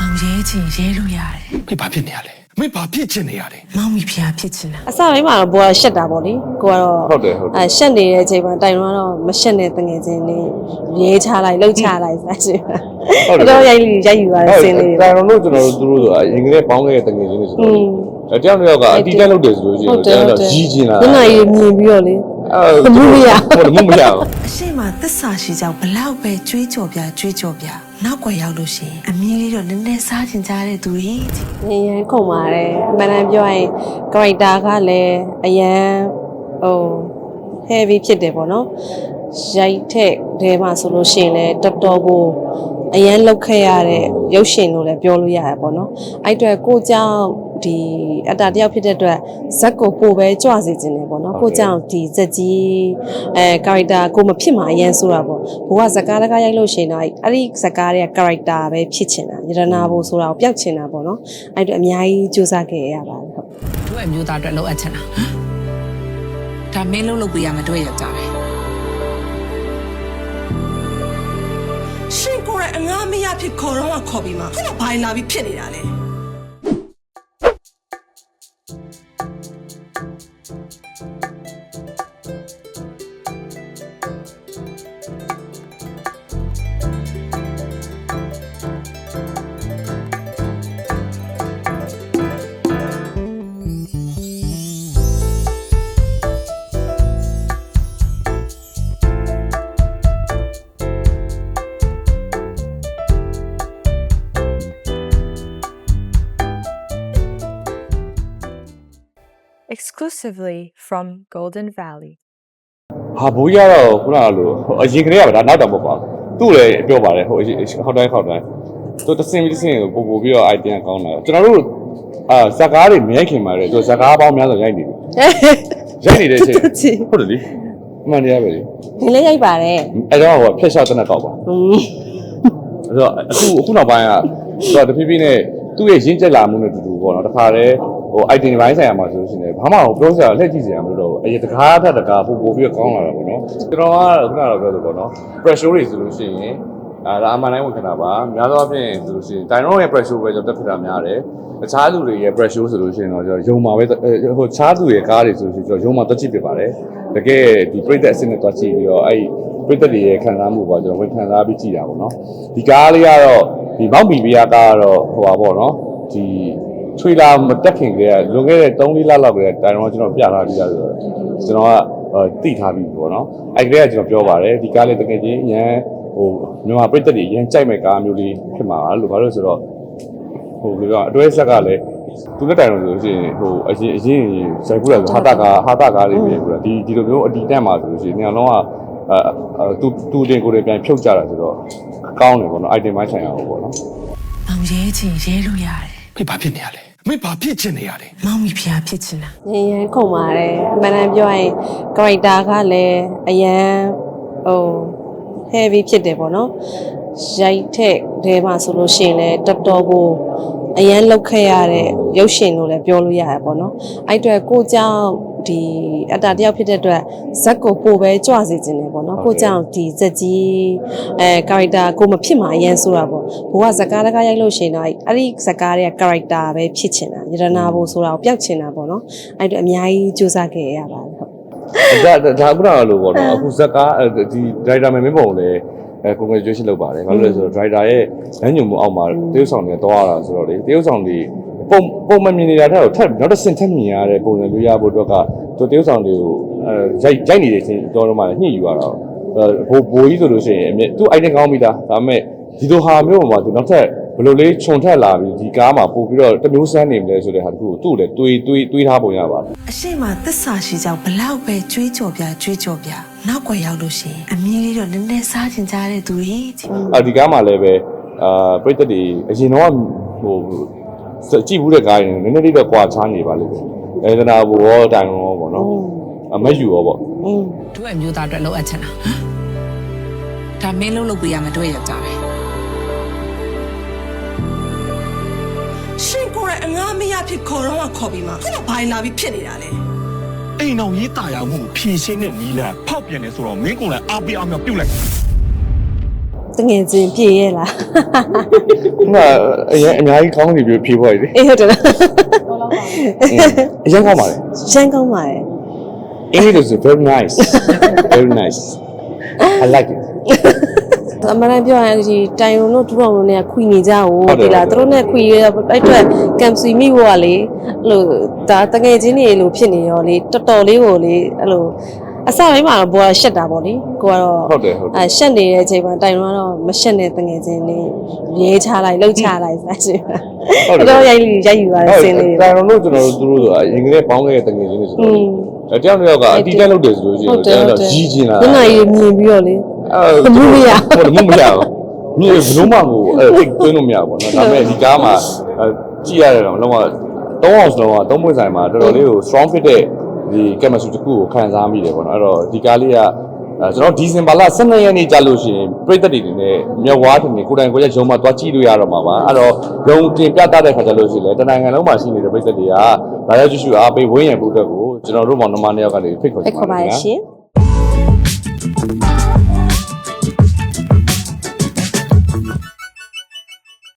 မောင်ရဲချင်ရဲလို့ရတယ်မင်းဘာဖြစ်နေရလဲမင်းဘာဖြစ်ချင်နေရလဲမောင်မိဖုရားဖြစ်ချင်တာအစပိုင်းမှာတော့ဘောကရှက်တာပေါ့လေကိုကတော့ဟုတ်တယ်ဟုတ်တယ်အဲရှက်နေတဲ့အချိန်မှာတိုင်တော့ကတော့မရှက်တဲ့တငယ်ချင်းလေးရေးချလိုက်လှုပ်ချလိုက်စသဖြင့်ဟုတ်တယ်တော့ရိုက်လို့ရိုက်ယူရတဲ့စင်းလေးတိုတွေင်တော်တို့ကျွန်တော်တို့သူတို့ဆိုတာအရင်ကတည်းကပေါင်းခဲ့တဲ့တငယ်ချင်းတွေဆိုတော့အဲတယောက်တစ်ယောက်ကအတီးတန်းလုပ်တယ်ဆိုလို့ရှိရင်ဟုတ်တတယ်ယောက်ဟုတ်တော့တယ်ကြီးကျင်လာညနာရီမြင်ပြီးတော့လေ အဲတမှုမရဟုတ်တယ်မှုမရဘူးအရှိမသစ္စာရှိကြောင်ဘလောက်ပဲကြွေးကြော်ပြကြွေးကြော်ပြနောက်ွယ်ရောက်လို့ရှိရင်အမီးလေးတော့နည်းနည်းစားချင်ကြတဲ့သူတွေငရန်ခုံပါတယ်အမှန်တမ်းပြောရင် character ကလည်းအရန်ဟို heavy ဖြစ်တယ်ပေါ့နော်ရိုက်ထက်တဲမှာဆိုလို့ရှိရင်လည်းတော်တော်ကို အရန်လောက်ခဲ့ရတဲ့ရုပ်ရှင်လို့လည်းပြောလို့ရတယ်ပေါ့နော်အဲ့အတွက်ကိုကြောင့်ဒီအတ္တတယောက်ဖြစ်တဲ့အတွက်ဇက်ကိုပို့ပဲကြွစေခြင်းတယ်ပေါ့နော်ကိုကြောင့်ဒီဇက်ကြီးအဲ character ကိုမဖြစ်မှာအရန်ဆိုတာပေါ့ဘိုးကဇက်ကားတကားရိုက်လို့ရှိရင်တော့အဲ့ဒီဇက်ကားရဲ့ character ပဲဖြစ်ချင်တာယရနာဘို့ဆိုတာကိုပျောက်ချင်တာပေါ့နော်အဲ့အတွက်အများကြီးစူးစမ်းခဲ့ရပါတယ်ဟုတ်တို့အမျိုးသားအတွက်လိုအပ်ချင်တာဒါမင်းလုံးလုပ်ပေးရမယ်တို့ရဲ့ကြားပဲရှင်ကိုယ် တိုင်အငားမရဖြစ်ခေါ်တော့ကခေါ်ပြီးမှခုနဘာလာပြီးဖြစ်နေတာလဲ exclusively from Golden Valley. ဟာဘိုးရတော့ခုနကလိုဟိုအရင်ကတည်းကပဲဒါနောက်တော့မဟုတ်ပါဘူးသူ့လည်းပြောပါတယ်ဟိုအရင်ဟောက်တိုင်းဟောက်တိုင်းသူတစ်စင်ပြီးတစ်စင်ကိုပို့ပို့ပြီးတော့ idea ကောင်းလာတယ်ကျွန်တော်တို့အာဇက်ကားတွေမြိုက်ခင်ပါတယ်သူဇက်ကားပေါင်းများစွာရိုက်နေပြီရိုက်နေတဲ့အချိန်ဟုတ်တယ်လေအမှန်တရားပဲလေဒီလေးရိုက်ပါတယ်အဲတော့ဟိုဖျက်ရှောက်တဲ့နဲ့တော့ပါอืมအဲ့တော့အခုအခုနောက်ပိုင်းကသူကတဖြည်းဖြည်းနဲ့သူ့ရဲ့ရင်းကျက်လာမှုနဲ့တူတူပေါ့နော်တခါတည်း ဟို item ဘိုင်းဆိုင်ရာမှာဆိုလို့ရှိရင်ဘာမှဟိုပြောစရာလက်ကြည့်စရာမလိုတော့ဘူးအရင်တကားထက်တကားပို့ပို့ပြီးတော့ကောင်းလာတာပေါ့နော်ကျွန်တော်ကတော့ခုနကတော့ပြောလို့ပေါ့နော် pressure တွေဆိုလို့ရှိရင်အဲဒါအမှန်တိုင်းဝင်ခဏပါများသောအားဖြင့်ဆိုလို့ရှိရင်တိုင်တော့ရဲ့ pressure ပဲကျွန်တော်တက်ဖြစ်တာများတယ်တခြားလူတွေရဲ့ pressure ဆိုလို့ရှိရင်တော့ကျွန်တော်ယုံမှာပဲဟိုခြားသူရဲ့ကားတွေဆိုလို့ရှိရင်ကျွန်တော်ယုံမှာတက်ကြည့်ပြပါတယ်တကယ်ဒီပြိသက်အစစ်နဲ့တွားကြည့်ပြီးတော့အဲ့ပြိသက်တွေရဲ့ခံစားမှုပေါ့ကျွန်တော်ဝင်ခံစားပြီးကြည့်တာပေါ့နော်ဒီကားလေးကတော့ဒီမောက်မီဘီယာကားကတော့ဟိုပါပေါ့နော်ဒီ ထွေလာမတက်ခင်ကလေးကလွန်ခဲ့တဲ့3-4လလောက်ကလေးတိုင်တော့ကျွန်တော်ပြထားပြီးသားဆိုတော့ကျွန်တော်ကတိထားပြီးပေါ့နော်အဲ့ကလေးကကျွန်တော်ပြောပါတယ်ဒီကားလေးတကယ်ချင်းရန်ဟိုမြန်မာပြိသက်တွေရန်ကြိုက်မဲ့ကားမျိုးလေးဖြစ်မှာလို့ဘာလို့ဆိုတော့ဟိုဘယ်လိုကအတွဲဆက်ကလည်းသူလက်တိုင်လို့ဆိုလို့ရှိရင်ဟိုအရင်အရင်ဇိုက်ဘူးလားဟာတာကာဟာတာကာလေးပြင်ဘူးလားဒီဒီလိုမျိုးအတီတက်မှာဆိုလို့ရှိရင်နေရာလုံးကအဲသူသူတင်ကိုယ်တွေပြန်ဖြုတ်ကြတာဆိုတော့ကောင်းတယ်ပေါ့နော် item ပိုင်းဆိုင်ရာပေါ့နော်မောင်ရဲချင်ရဲလို့ရတယ်မင်းဘာဖြစ်နေရလဲ မင်းဘာဖြစ်ချင်နေရလဲမောင်မိဖုရားဖြစ်ချင်တာငရန်ခုံပါတယ်အမှန်တမ်းပြောရင် character ကလည်းအရန်ဟို heavy ဖြစ်တယ်ပေါ့နော်ရိုက်ထက်တဲမှာဆိုလို့ရှိရင်လည်းတော်တော်ကို အရန်လောက်ခဲ့ရတဲ့ရုပ်ရှင်လို့လည်းပြောလို့ရတယ်ပေါ့နော်အဲ့အတွက်ကိုကြောင့်ဒီအတ္တတယောက်ဖြစ်တဲ့အတွက်ဇက်ကိုပို့ပဲကြွစေခြင်းတယ်ပေါ့နော်ကိုကြောင့်ဒီဇက်ကြီးအဲ character ကိုမဖြစ်မှာအရန်ဆိုတာပေါ့ဘိုးကဇက်ကားတကားရိုက်လို့ရှိရင်တော့အဲ့ဒီဇက်ကားရဲ့ character ပဲဖြစ်ချင်တာယရနာဘို့ဆိုတာကိုပျောက်ချင်တာပေါ့နော်အဲ့အတွက်အများကြီးစူးစမ်းခဲ့ရပါတယ်ဟုတ်ဒါဒါခုနကလိုပေါ့နော်အခုဇက်ကားဒီ driver မင်းပုံလည်း အဲ congratulation လုပ်ပါတယ်ဘာလို့လဲဆိုတော့ driver ရဲ့လမ်းညွှန်မှုအောက်မှာတရုပ်ဆောင်တွေတော့ရတာဆိုတော့လေတရုပ်ဆောင်တွေပုံပုံမမြင်နေတာတဲ့ကိုထပ်နောက်တစ်ဆင့်ထပ်မြင်ရတဲ့ပုံစံမျိုးရဖို့အတွက်ကသူတရုပ်ဆောင်တွေကိုအဲရိုက်ရိုက်နေတဲ့အချိန်တော်တော်မှညှိယူရတာဘိုးဘိုးကြီးဆိုလို့ရှိရင်အမြဲသူ item ကောင်းပြီသားဒါပေမဲ့ဒီလိုဟာမျိုးမှာသူနောက်ထပ် ဘယ်လိုလေးခြုံထက်လာပြီးဒီကားမှာပို့ပြီးတော့တစ်မျိုးစမ်းနေမလဲဆိုတဲ့ဟာတခုကိုသူ့ကိုလည်းတွေးတွေးတွေးထားပုံရပါတယ်အရှိမသစ္စာရှိကြောင်ဘလောက်ပဲကြွေးကြော်ပြကြွေးကြော်ပြနောက်ွယ်ရောက်လို့ရှိရင်အမီးလေးတော့နည်းနည်းစားချင်ကြတဲ့သူတွေအာဒီကားမှာလည်းပဲအာပြိတ္တတွေအရင်တော့ဟိုစကြည့်ဘူးတဲ့ကားရင်နည်းနည်းလေးတော့ကွာချားနေပါလိမ့်မယ်အဲဒနာဘူရောတိုင်ရောပေါ့နော်အမက်ယူရောပေါ့อืมတို့အမျိုးသားအတွက်လိုအပ်ချင်တာဒါမင်းလုံးလုပ်ပေးရမယ်တို့ရဲ့ကြားပဲရှ မရဖြစ်ခေါ်တော့ကခေါ်ပြီးမှခုနဘာလာပြီးဖြစ်နေတာလဲအိမ်အောင်ရေးတာယာမှုဖြည့်ရှင်းတဲ့နီးလန်းဖောက်ပြန်နေဆိုတော့မင်းကလည်းအားပေးအားမြောက်ပြုတ်လိုက်တတငယ်ချင်းပြည့်ရဲ့လားခုနကအရင်အများကြီးခေါင်းနေပြီးဖြေဖို့ရတယ်အေးဟုတ်တယ်လားအရင်ကောင်းပါလေရန်ကောင်းပါတယ် English is very nice very nice I like it အမှန်တမ်းပြောရရင်ဒီတိုင်ယုံတို့ထူထောင်တို့နဲ့ခွီနေကြဟုတ်တယ်ဒီလားဟုတ်တယ်သူတို့နဲ့ခွီရအဲ့အတွက်ကမ်စီမိဘကလေအဲ့လိုဒါတငယ်ချင်းတွေလိုဖြစ်နေရောလေတော်တော်လေးကိုလေအဲ့လိုအစပိုင်းမှာတော့ဘောကရှက်တာပေါ့လေကိုကတော့ဟုတ်တယ်ဟုတ်တယ်အဲရှက်နေတဲ့အချိန်မှာတိုင်ယုံကတော့မရှက်တဲ့တငယ်ချင်းလေးရေးချလိုက်လှုပ်ချလိုက်စသဖြင့်ဟုတ်တယ်တော့ရိုက်ရိုက်ယူရတဲ့စင်းလေးတိုင်တော်တို့ကျွန်တော်တို့သူတို့ဆိုတာအရင်ကတည်းကပေါင်းခဲ့တဲ့တငယ်ချင်းတွေဆိုတော့อืมအဲတယောက်တစ်ယောက်ကအတီးတက်လုပ်တယ်ဆိုလို့ရှိရင်ဟုတ်တယ်တယောက်ဟုတ်တယ်တော့ကြီးကျင်လာညနာရီမြင်ပြီးတော့လေ အဲ မမှုမရ ဟုတ်တယ်မမှုမရဘူးညီဘလုံးမကိုအဲတိတ်သွင်းလို့မရဘူးเนาะဒါပေမဲ့ဒီကားမှာအဲကြည့်ရတယ်တော့လုံးဝ3 ounce လုံးဝ3ပွင့်ဆိုင်မှာတော်တော်လေးကို strong fit တဲ့ဒီကင်မစူတစ်ခုကိုခံစားမိတယ်ပေါ့နော်အဲ့တော့ဒီကားလေးကအဲကျွန်တော်ဒီဇင်ဘာလ12ရက်နေ့ကြာလို့ရှိရင်ပြည်သက်တွေနဲ့မြောက်ဝါးတင်နေကိုယ်တိုင်ကိုယ်ရရုံမှာသွားကြည့်လို့ရတော့မှာပါအဲ့တော့ရုံတင်ပြတတ်တဲ့ခါကျလို့ရှိရင်လည်းတနိုင်ငံလုံးမှာရှိနေတဲ့ပြည်သက်တွေကလာရောက်ကြည့်ရှုအားပေးဝန်းရံဖို့အတွက်ကိုကျွန်တော်တို့မောင်နှမနှစ်ယောက်ကနေဖိတ်ခေါ်ချ ဖိ င် တ် ပါ ခေါ် တ ပါ ယ် ရ ခင်ဗျာ ရှင်